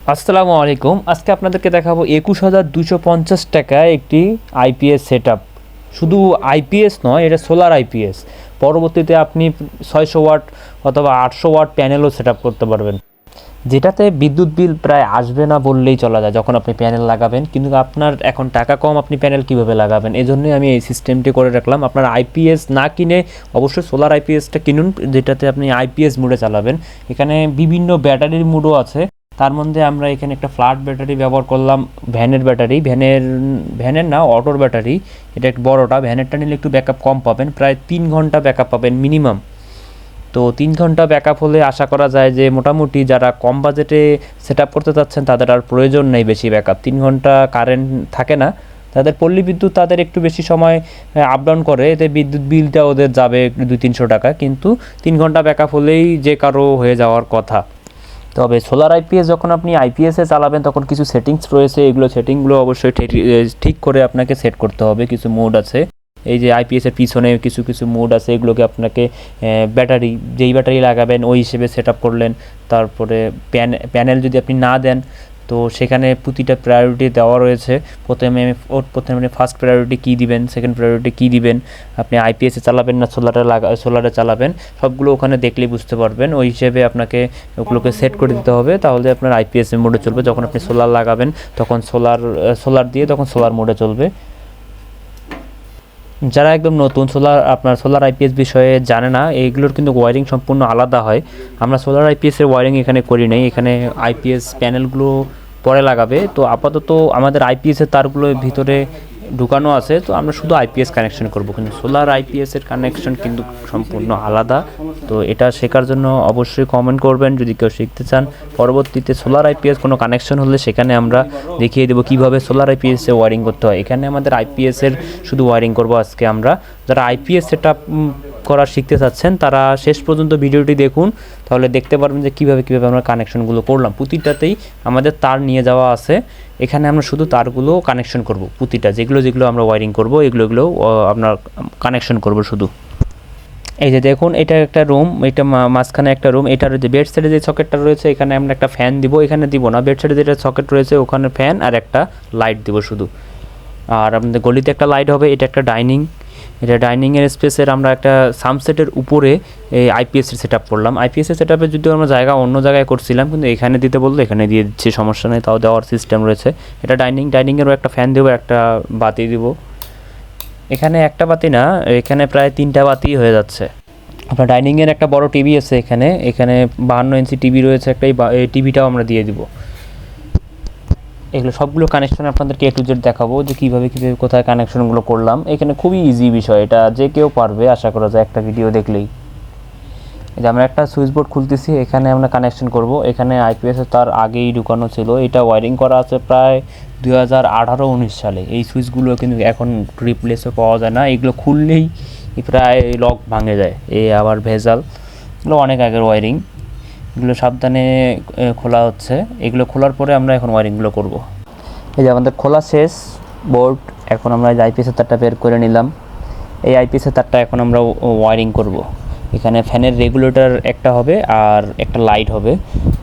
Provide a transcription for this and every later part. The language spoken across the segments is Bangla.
আসসালামু আলাইকুম। আজকে আপনাদেরকে দেখাবো একুশ হাজার দুশো পঞ্চাশ টাকায় একটি আইপিএস সেট শুধু আইপিএস নয়, এটা সোলার আইপিএস পরবর্তীতে আপনি ছয়শো ওয়াট অথবা আটশো ওয়াট প্যানেলও সেট করতে পারবেন। যেটাতে বিদ্যুৎ বিল প্রায় আসবে না বললেই চলা যায় যখন আপনি প্যানেল লাগাবেন। কিন্তু আপনার এখন টাকা কম, আপনি প্যানেল কীভাবে লাগাবেন? এই জন্যই আমি এই সিস্টেমটি করে রাখলাম। আপনার আইপিএস না কিনে অবশ্যই সোলার আইপিএসটা কিনুন, যেটাতে আপনি আইপিএস মোডে চালাবেন। এখানে বিভিন্ন ব্যাটারির মোডও আছে। তার মধ্যে আমরা এখানে একটা ফ্ল্যাট ব্যাটারি ব্যবহার করলাম, ভ্যানের ব্যাটারি। ভ্যানের ভ্যানের না, অটোর ব্যাটারি। এটা একটু বড়োটা, ভ্যানেরটা নিলে একটু ব্যাকআপ কম পাবেন। প্রায় তিন ঘণ্টা ব্যাকআপ পাবেন মিনিমাম তো তিন ঘণ্টা ব্যাকআপ হলে আশা করা যায় যে মোটামুটি যারা কম বাজেটে সেট করতে চাচ্ছেন, তাদের আর প্রয়োজন নেই বেশি ব্যাকআপ তিন ঘণ্টা কারেন্ট থাকে না। তাদের পল্লী বিদ্যুৎ তাদের একটু বেশি সময় আপ ডাউন করে। এতে বিদ্যুৎ বিলটা ওদের যাবে দুই তিনশো টাকা। কিন্তু তিন ঘণ্টা ব্যাকআপ হলেই যে কারও হয়ে যাওয়ার কথা। তবে সোলার আইপিএস যখন আপনি আইপিএসে চালাবেন, তখন কিছু সেটিংস রয়েছে। এগুলো সেটিংগুলো অবশ্যই ঠিক- করে আপনাকে সেট করতে হবে। কিছু মোড আছে। এই যে আইপিএসের পিছনে কিছু কিছু মোড আছে। এগুলোকে আপনাকে ব্যাটারি যেই ব্যাটারি লাগাবেন, ওই হিসেবে সেট করলেন। তারপরে প্যান প্যানেল যদি আপনি না দেন তো সেখানে প্রতিটা প্রায়োরিটি দেওয়া রয়েছে। প্রথমে প্রথমে ফার্স্ট প্রায়োরিটি কী দিবেন সেকেন্ড প্রায়োরিটি কী দিবেন, আপনি আইপিএসে চালাবেন না সোলারে লাগা সোলারে চালাবেন, সবগুলো ওখানে দেখলেই বুঝতে পারবেন। ওই হিসেবে আপনাকে ওগুলোকে সেট করে দিতে হবে। তাহলে আপনার আইপিএস মোডে চলবে। যখন আপনি সোলার লাগাবেন, তখন সোলার সোলার দিয়ে তখন সোলার মোডে চলবে। যারা একদম নতুন সোলার আপনার সোলার আইপিএস বিষয়ে জানে না, এইগুলোর কিন্তু ওয়ারিং সম্পূর্ণ আলাদা হয়। আমরা সোলার আইপিএসের ওয়ারিং এখানে করি নাই, এখানে আইপিএস প্যানেলগুলো পরে লাগাবে। তো আপাতত আমাদের আইপিএসের তারগুলো ভিতরে ঢুকানো আছে, তো আমরা শুধু আইপিএস কানেকশন করব কিন্তু সোলার আইপিএস এর কানেকশন কিন্তু সম্পূর্ণ আলাদা। তো এটা শেখার জন্য অবশ্যই কমেন্ট করবেন, যদি কেউ শিখতে চান। পরবর্তীতে সোলার আইপিএস কোনো কানেকশন হলে সেখানে আমরা দেখিয়ে দেবো কীভাবে সোলার আইপিএস এ ওয়ারিং করতে হয়। এখানে আমাদের আইপিএস এর শুধু ওয়ারিং করব আজকে আমরা। যারা আইপিএস সেট করা শিখতে চাচ্ছেন, তারা শেষ পর্যন্ত ভিডিওটি দেখুন, তাহলে দেখতে পারবেন যে কীভাবে কীভাবে আমরা কানেকশনগুলো করলাম। প্রতিটাতেই আমাদের তার নিয়ে যাওয়া আছে। এখানে আমরা শুধু তারগুলো কানেকশন করব, প্রতিটা যেগুলো যেগুলো আমরা ওয়ারিং করব, এগুলো এগুলো আপনার কানেকশন করব শুধু। এই যে দেখুন, এটা একটা রুম এটা মাঝখানে একটা রুম এটার যে বেড সাইডে যে সকেটটা রয়েছে, এখানে আমরা একটা ফ্যান দিব, এখানে দিব না। বেড সাইডে যেটা সকেট রয়েছে, ওখানে ফ্যান আর একটা লাইট দিব শুধু। আর আপনাদের গলিতে একটা লাইট হবে, এটা একটা ডাইনিং এটা ডাইনিংয়ের স্পেসের আমরা একটা সামসেটের উপরে এই আইপিএসের সেট আপ করলাম। আইপিএসের সেট আপে যদিও আমরা জায়গা অন্য জায়গায় করছিলাম, কিন্তু এখানে দিতে বলল এখানে দিয়ে দিচ্ছি সমস্যা নেই, তাও দেওয়ার সিস্টেম রয়েছে। এটা ডাইনিং, ডাইনিংয়েরও একটা ফ্যান দেবো, একটা বাতি দিব। এখানে একটা বাতি না, এখানে প্রায় তিনটা বাতি হয়ে যাচ্ছে। আপনার ডাইনিংয়ের একটা বড় টিভি আছে এখানে। এখানে বাহান্ন ইঞ্চি টিভি রয়েছে, একটা এই টিভিটাও আমরা দিয়ে দিব। এগুলো সবগুলো কানেকশন আপনাদেরকে এ টু জেড দেখাবো যে কীভাবে কীভাবে, কোথায় কানেকশনগুলো করলাম। এখানে খুবই ইজি বিষয় এটা, যে কেউ পারবে, আশা করা যায় একটা ভিডিও দেখলেই। যে আমরা একটা সুইচ বোর্ড খুলতেছি, এখানে আমরা কানেকশন করব। এখানে আইপিএস তার আগেই ঢুকানো ছিল। এটা ওয়ারিং করা আছে প্রায় দুই হাজার আঠারো উনিশ সালে। এই সুইচগুলো কিন্তু এখন রিপ্লেসও পাওয়া যায় না। এগুলো খুললেই প্রায় লক ভাঙে যায়। এই আবার ভেজাল। অনেক আগের ওয়ারিং এগুলো সাবধানে খোলা হচ্ছে। এগুলো খোলার পরে আমরা এখন ওয়ারিংগুলো করব। এই যে আমাদের খোলা শেষ বোর্ড এখন আমরা আইপিএসের তারটা বের করে নিলাম। এই আইপিএসের তারটা এখন আমরা ওয়ারিং করব। এখানে ফ্যানের রেগুলেটর একটা হবে আর একটা লাইট হবে।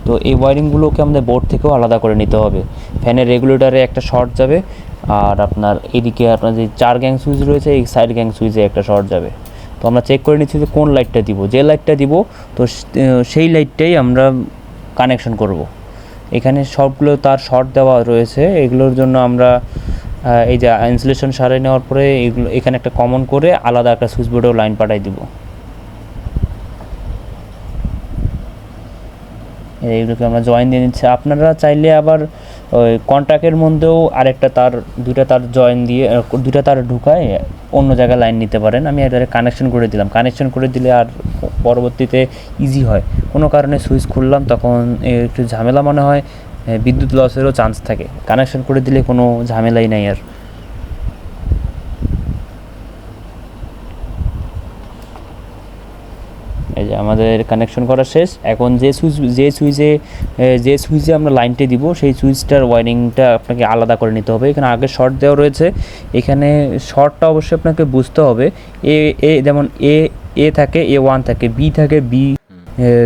তো এই ওয়ারিংগুলোকে আমাদের বোর্ড থেকেও আলাদা করে নিতে হবে। ফ্যানের রেগুলেটরে একটা শর্ট যাবে, আর আপনার এদিকে আপনার যে চার গ্যাং সুইচ রয়েছে, এই সাইড গ্যাং সুইচে একটা শর্ট যাবে। তো আমরা চেক করে নিচ্ছি যে কোন লাইটটা দিব। যে লাইটটা দিব, তো সেই লাইটটাই আমরা কানেকশন করব। এখানে সবগুলো তার শর্ট দেওয়া রয়েছে। এগুলোর জন্য আমরা এই যে ইনসুলেশন সারিয়ে নেওয়ার পরে এগুলো, এখানে একটা কমন করে আলাদা একটা সুইচ বোর্ডেও লাইন পাঠাই দিব। এইগুলোকে আমরা জয়েন দিয়ে নিচ্ছি। আপনারা চাইলে আবার ওই কন্ট্রাক্টের মধ্যেও আরেকটা তার, দুইটা তার জয়েন দিয়ে দুইটা তার ঢুকায় অন্য জায়গায় লাইন নিতে পারেন। আমি এদের কানেকশন করে দিলাম। কানেকশন করে দিলে আর পরবর্তীতে ইজি হয়। কোনো কারণে সুইচ খুললাম, তখন একটু ঝামেলা মনে হয়। বিদ্যুৎ লসেরও চান্স থাকে। কানেকশন করে দিলে কোনো ঝামেলাই নাই আর এই যে আমাদের কানেকশন করা শেষ। এখন যে সুইচ যে সুইচে যে সুইচে আমরা লাইনটা দিব সেই সুইচটার ওয়ারিংটা আপনাকে আলাদা করে নিতে হবে। এখানে আগে শর্ট দেওয়া রয়েছে। এখানে শর্টটা অবশ্যই আপনাকে বুঝতে হবে। এ এ যেমন এ এ থাকে এ ওয়ান থাকে বি থাকে বি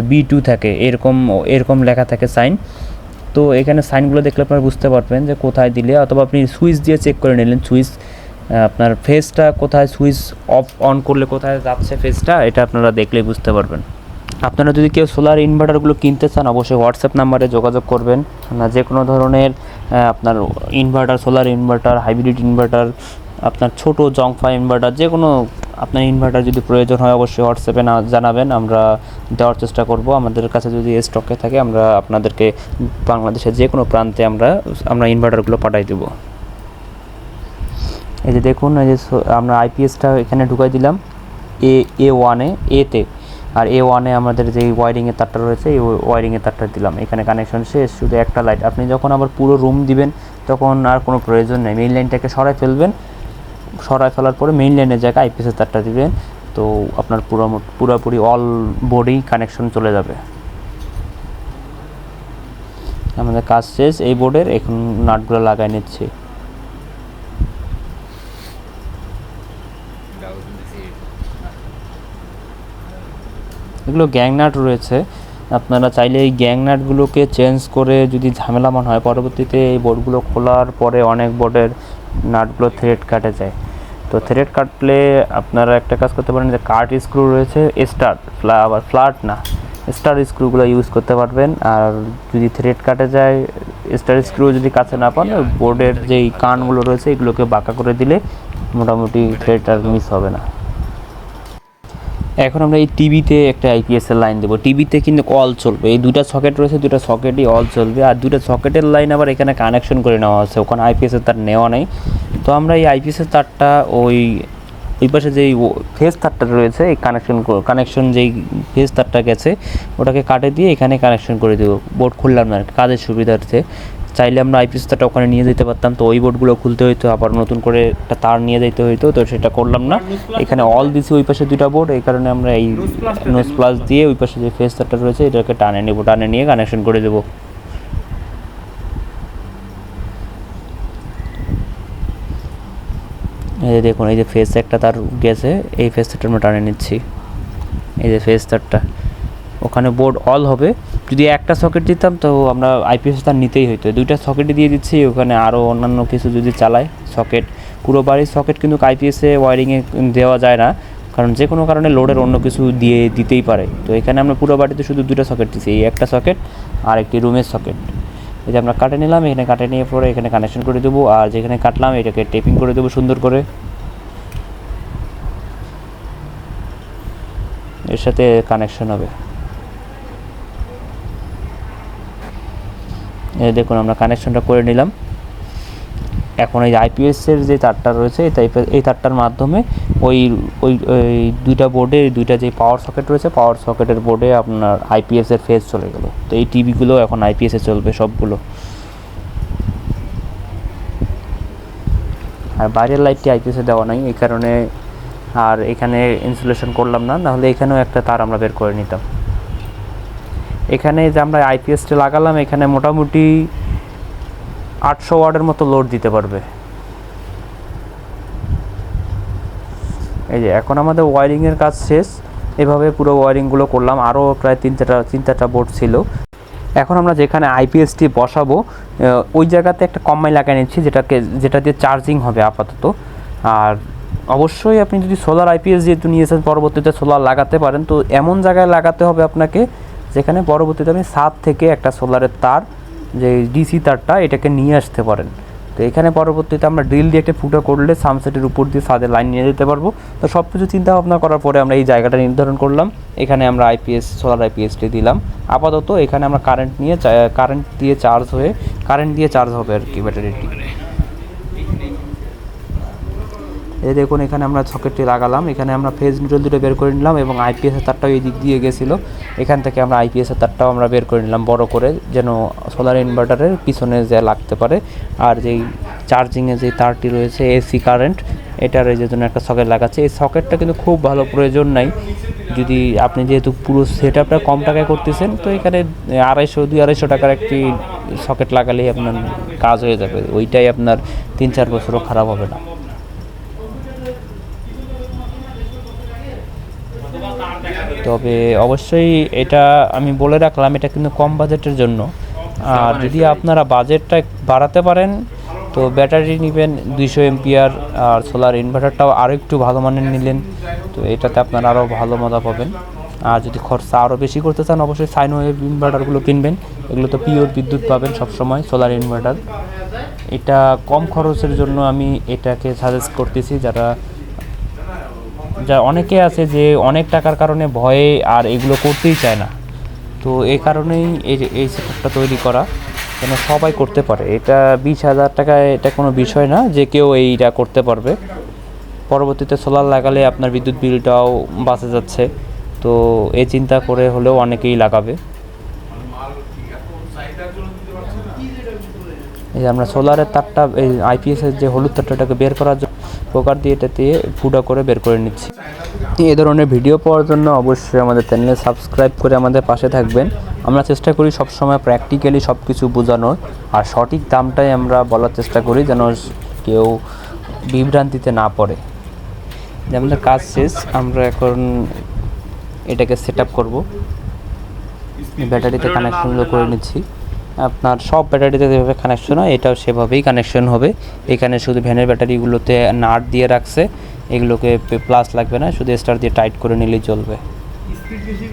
বি টু থাকে এরকম এরকম লেখা থাকে সাইন তো এখানে সাইনগুলো দেখলে আপনারা বুঝতে পারবেন যে কোথায় দিলে অথবা আপনি সুইচ দিয়ে চেক করে নিলেন সুইচ আপনার ফেসটা কোথায় সুইচ অফ অন করলে কোথায় যাচ্ছে ফেসটা এটা আপনারা দেখলেই বুঝতে পারবেন। আপনারা যদি কেউ সোলার ইনভার্টারগুলো কিনতে চান, অবশ্যই হোয়াটসঅ্যাপ নাম্বারে যোগাযোগ করবেন। আপনার যে কোনো ধরনের আপনার inverter solar inverter hybrid inverter আপনার ছোট জংফা ইনভার্টার যে কোনো আপনার ইনভার্টার যদি প্রয়োজন হয়, অবশ্যই হোয়াটসঅ্যাপে না, জানাবেন। আমরা দেওয়ার চেষ্টা করব। আমাদের কাছে যদি স্টকে থাকে, আমরা আপনাদেরকে বাংলাদেশের যে কোনো প্রান্তে আমরা আমরা ইনভার্টারগুলো পাঠাই দেবো। এই যে দেখুন, এই যে আমরা আইপিএসটা এখানে ঢুকাই দিলাম। এ এ ওয়ানে এতে আর এ ওয়ানে আমাদের যে ওয়ারিংয়ের তারটা রয়েছে, এই ওয়ারিংয়ের তারটা দিলাম। এখানে কানেকশন শেষ, শুধু একটা লাইট আপনি যখন আবার পুরো রুম দিবেন, তখন আর কোনো প্রয়োজন নেই। মেইন লাইনটাকে সরাই ফেলবেন। সরাই ফেলার পরে মেইন লাইনের জায়গায় আইপিএসের তারটা দিবেন। তো আপনার পুরো, পুরোপুরি অল বডি কানেকশন চলে যাবে। আমাদের কাজ শেষ। এই বোর্ডের এখন নাটগুলো লাগাই নিচ্ছি। এগুলো গ্যাংনাট রয়েছে। আপনারা চাইলে এই গ্যাংনাটগুলোকে চেঞ্জ করে যদি ঝামেলা মনে হয়, পরবর্তীতে এই বোর্ডগুলো খোলার পরে অনেক বোর্ডের নাটগুলো থ্রেড কাটে যায়। তো থ্রেড কাটলে আপনারা একটা কাজ করতে পারেন যে কাট স্ক্রু রয়েছে স্টার ফ্লা আবার ফ্ল্যাট না স্টার স্ক্রুগুলো ইউজ করতে পারবেন। আর যদি থ্রেড কাটে যায় স্টার স্ক্রু যদি কাছে না পান বোর্ডের যেই কানগুলো রয়েছে, এগুলোকে বাঁকা করে দিলে মোটামুটি থ্রেড আর মিস হবে না। এখন আমরা এই টিভিতে একটা আইপিএস এর লাইন দেবো। টিভিতে কিন্তু অল চলবে। এই দুটা সকেট রয়েছে, দুটা সকেটই অল চলবে। আর দুটা সকেটের লাইন আবার এখানে কানেকশন করে নেওয়া আছে। ওখানে আইপিএস এর তার নেওয়া নেই। তো আমরা এই আইপিএস এর তারটা ওই ওই পাশে যেই ফেস তারটা রয়েছে, এই কানেকশন কানেকশন যেই ফেস তারটা গেছে, ওটাকে কাটে দিয়ে এখানে কানেকশন করে দেবো। বোর্ড খুললাম না কাজের সুবিধার্থে। চাইলে আমরা আইপিএস তারটা ওখানে নিয়ে যেতে পারতাম। তো ওই বোর্ডগুলো খুলতে হইতো, আবার নতুন করে একটা তার নিয়ে যেতে হইতো, তো সেটা করলাম না। এখানে অল দিছি ওই পাশে দুইটা বোর্ড, এই কারণে আমরা এই নোজ প্লাস দিয়ে ওই পাশে যে ফেস তারটা রয়েছে, এটাকে টানে নেব, টানে নিয়ে কানেকশন করে দেবো। এই যে দেখুন, এই যে ফেস একটা তার গেছে, এই ফেস তারটা আমরা টানে নিচ্ছি। এই যে ফেস তারটা। ওখানে বোর্ড অল হবে। যদি একটা সকেট দিতাম তো আমরা আইপিএস তার নিতেই হইতো। দুইটা সকেটই দিয়ে দিচ্ছি, ওখানে আরও অন্যান্য কিছু যদি চালায় সকেট পুরো বাড়ির সকেট কিন্তু আইপিএসে ওয়ারিংয়ে দেওয়া যায় না, কারণ যে কোনো কারণে লোডের অন্য কিছু দিয়ে দিতেই পারে। তো এখানে আমরা পুরো বাড়িতে শুধু দুটো সকেট দিচ্ছি এই একটা সকেট আর একটি রুমের সকেট এই যে আমরা কাটে নিলাম, এখানে কাটে নিয়ে পরে এখানে কানেকশন করে দেবো, আর যেখানে কাটলাম এটাকে টেপিং করে দেবো সুন্দর করে। এর সাথে কানেকশন হবে। দেখুন, আমরা কানেকশনটা করে নিলাম। এখন এই আইপিএস এর যে তারটা রয়েছে, এই টাইপের এই তারটার মাধ্যমে ওই ওই ওই দুইটা বোর্ডে দুইটা যে পাওয়ার সকেট রয়েছে পাওয়ার সকেটের বোর্ডে আপনার আইপিএস এর ফেজ চলে গেল। তো এই টিভিগুলো এখন আইপিএস চলবে সবগুলো। আর বাইরের লাইটটি আইপিএস দেওয়া নাই, এই কারণে আর এখানে ইনসুলেশন করলাম না, নাহলে এখানেও একটা তার আমরা বের করে নিতাম। এখানে যে আমরা আইপিএসটা লাগালাম, এখানে মোটামুটি আটশো ওয়ার্ডের মতো লোড দিতে পারবে। এই যে, এখন আমাদের ওয়ারিংয়ের কাজ শেষ। এভাবে পুরো ওয়ারিংগুলো করলাম। আরও প্রায় তিন চারটা তিন চারটা বোর্ড ছিল। এখন আমরা যেখানে আইপিএসটি বসাবো ওই জায়গাতে একটা কম্বাইন লাগিয়ে নিচ্ছি, যেটাকে, যেটা দিয়ে চার্জিং হবে আপাতত। আর অবশ্যই আপনি যদি সোলার আইপিএস যেহেতু নিয়েছেন, পরবর্তীতে সোলার লাগাতে পারেন, তো এমন জায়গায় লাগাতে হবে আপনাকে যেখানে পরবর্তীতে আপনি ছাদ থেকে একটা সোলারের তার, যে ডিসি তারটা, এটাকে নিয়ে আসতে পারেন। তো এখানে পরবর্তীতে আমরা ড্রিল দিয়ে একটা ফুটো করলে সানসেটের উপর দিয়ে ছাদে লাইন নিয়ে যেতে পারব। তো সব কিছু চিন্তা ভাবনা করার পরে আমরা এই জায়গাটা নির্ধারণ করলাম। এখানে আমরা আইপিএস সোলার আইপিএসটি দিলাম। আপাতত এখানে আমরা কারেন্ট নিয়ে কারেন্ট দিয়ে চার্জ হয়ে কারেন্ট দিয়ে চার্জ হবে আর কি ব্যাটারিটি এই দেখুন, এখানে আমরা সকেটটি লাগালাম। এখানে আমরা ফেজ নিউট্রাল দুটো বের করে নিলাম এবং আইপিএস এর তারটাও এই দিক দিয়ে গেছিল। এখান থেকে আমরা আইপিএস এর তারটাও আমরা বের করে নিলাম বড় করে, যেন সোলার ইনভার্টারের পিছনে যে লাগতে পারে। আর যেই চার্জিংয়ে যে তারটি রয়েছে এসি কারেন্ট এটার এই যে জন্য একটা সকেট লাগাচ্ছে। এই সকেটটা কিন্তু খুব ভালো প্রয়োজন নাই। যদি আপনি যেহেতু পুরো সেট আপটা কম টাকায় করতেছেন, তো এখানে আড়াইশো, দুই আড়াইশো টাকার একটি সকেট লাগালেই আপনার কাজ হয়ে যাবে। ওইটাই আপনার তিন চার বছরও খারাপ হবে না। তবে অবশ্যই এটা আমি বলে রাখলাম এটা কিন্তু কম বাজেটের জন্য। আর যদি আপনারা বাজেটটা বাড়াতে পারেন তো ব্যাটারি নেবেন দুইশো এমপিআর আর সোলার ইনভার্টারটাও আরও একটু ভালো মানের নিলেন তো এটাতে আপনারা আরও ভালো মজা পাবেন। আর যদি খরচা আরও বেশি করতে চান অবশ্যই সাইন ওয়েভ ইনভার্টারগুলো কিনবেন। এগুলো তো পিওর বিদ্যুৎ পাবেন সবসময় সোলার ইনভার্টার এটা কম খরচের জন্য আমি এটাকে সাজেস্ট করতেছি যারা যা অনেকে আছে যে অনেক টাকার কারণে ভয়ে আর এগুলো করতেই চায় না। তো এই কারণেই এই এই সেটআপটা তৈরি করা, যেন সবাই করতে পারে। এটা বিশ হাজার টাকায় এটা কোনো বিষয় না যে কেউ এইটা করতে পারবে। পরবর্তীতে সোলার লাগালে আপনার বিদ্যুৎ বিলটাও বাঁচে যাচ্ছে। তো এই চিন্তা করে হলেও অনেকেই লাগাবে। এই আমরা সোলারের তারটা, এই আইপিএসের যে হলুদ তারটাটাকে বের করার জন্য পোকার দিয়ে এটা দিয়ে ফুটা করে বের করে নিচ্ছি। এই ধরনের ভিডিও পাওয়ার জন্য অবশ্যই আমাদের চ্যানেলে সাবস্ক্রাইব করে আমাদের পাশে থাকবেন। আমরা চেষ্টা করি সবসময় প্র্যাকটিক্যালি সব কিছু বোঝানোর। আর সঠিক দামটাই আমরা বলার চেষ্টা করি যেন কেউ বিভ্রান্তিতে না পড়ে। আমাদের কাজ শেষ, আমরা এখন এটাকে সেট আপ করব ব্যাটারিতে কানেকশনগুলো করে নিচ্ছি। আপনার সব ব্যাটারিতে যেভাবে কানেকশন হয় এটাও সেভাবেই কানেকশন হবে। এখানে শুধু ভ্যানের ব্যাটারিগুলোতে নাট দিয়ে রাখছে এগুলোকে প্লাস লাগবে না শুধু স্টার দিয়ে টাইট করে নিলেই চলবে।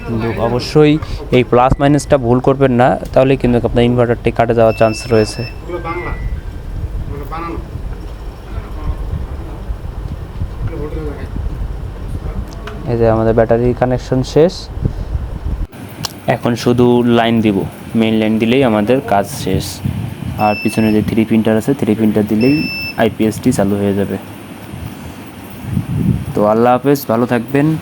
কিন্তু অবশ্যই এই প্লাস মাইনাসটা ভুল করবেন না তাহলে কিন্তু আপনার ইনভার্টারটি কাটে যাওয়ার চান্স রয়েছে। এই যে আমাদের ব্যাটারি কানেকশন শেষ। এখন শুধু লাইন দিব। মেইন লাইন দিলেই আমাদের কাজ শেষ। আর পিছনে যে থ্রি প্রিন্টার আছে থ্রি প্রিন্টার দিলেই আইপিএসটি চালু হয়ে যাবে। তো আল্লাহ হাফেজ, ভালো থাকবেন।